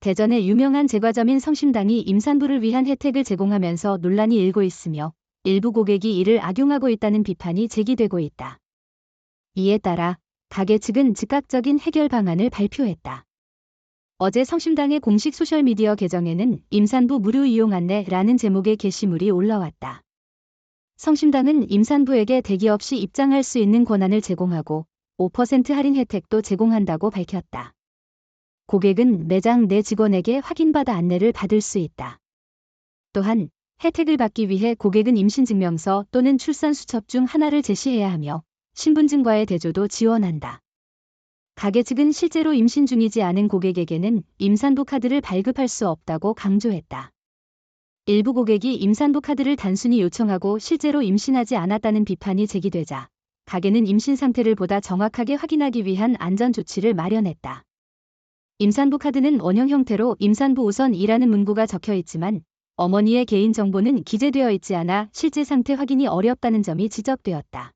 대전의 유명한 제과점인 성심당이 임산부를 위한 혜택을 제공하면서 논란이 일고 있으며 일부 고객이 이를 악용하고 있다는 비판이 제기되고 있다. 이에 따라 가게 측은 즉각적인 해결 방안을 발표했다. 어제 성심당의 공식 소셜미디어 계정에는 임산부 무료 이용 안내라는 제목의 게시물이 올라왔다. 성심당은 임산부에게 대기 없이 입장할 수 있는 권한을 제공하고 5% 할인 혜택도 제공한다고 밝혔다. 고객은 매장 내 직원에게 확인받아 안내를 받을 수 있다. 또한 혜택을 받기 위해 고객은 임신증명서 또는 출산 수첩 중 하나를 제시해야 하며 신분증과의 대조도 지원한다. 가게 측은 실제로 임신 중이지 않은 고객에게는 임산부 카드를 발급할 수 없다고 강조했다. 일부 고객이 임산부 카드를 단순히 요청하고 실제로 임신하지 않았다는 비판이 제기되자 가게는 임신 상태를 보다 정확하게 확인하기 위한 안전 조치를 마련했다. 임산부 카드는 원형 형태로 임산부 우선이라는 문구가 적혀 있지만 어머니의 개인 정보는 기재되어 있지 않아 실제 상태 확인이 어렵다는 점이 지적되었다.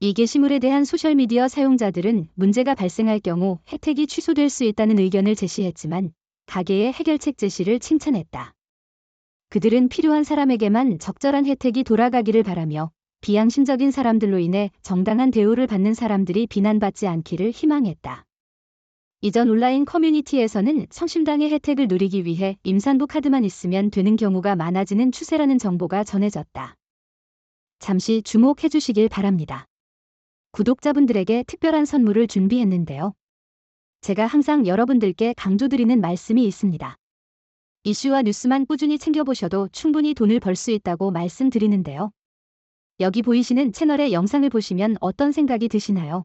이 게시물에 대한 소셜미디어 사용자들은 문제가 발생할 경우 혜택이 취소될 수 있다는 의견을 제시했지만 가게의 해결책 제시를 칭찬했다. 그들은 필요한 사람에게만 적절한 혜택이 돌아가기를 바라며 비양심적인 사람들로 인해 정당한 대우를 받는 사람들이 비난받지 않기를 희망했다. 이전 온라인 커뮤니티에서는 성심당의 혜택을 누리기 위해 임산부 카드만 있으면 되는 경우가 많아지는 추세라는 정보가 전해졌다. 잠시 주목해 주시길 바랍니다. 구독자분들에게 특별한 선물을 준비했는데요. 제가 항상 여러분들께 강조드리는 말씀이 있습니다. 이슈와 뉴스만 꾸준히 챙겨보셔도 충분히 돈을 벌 수 있다고 말씀드리는데요. 여기 보이시는 채널의 영상을 보시면 어떤 생각이 드시나요?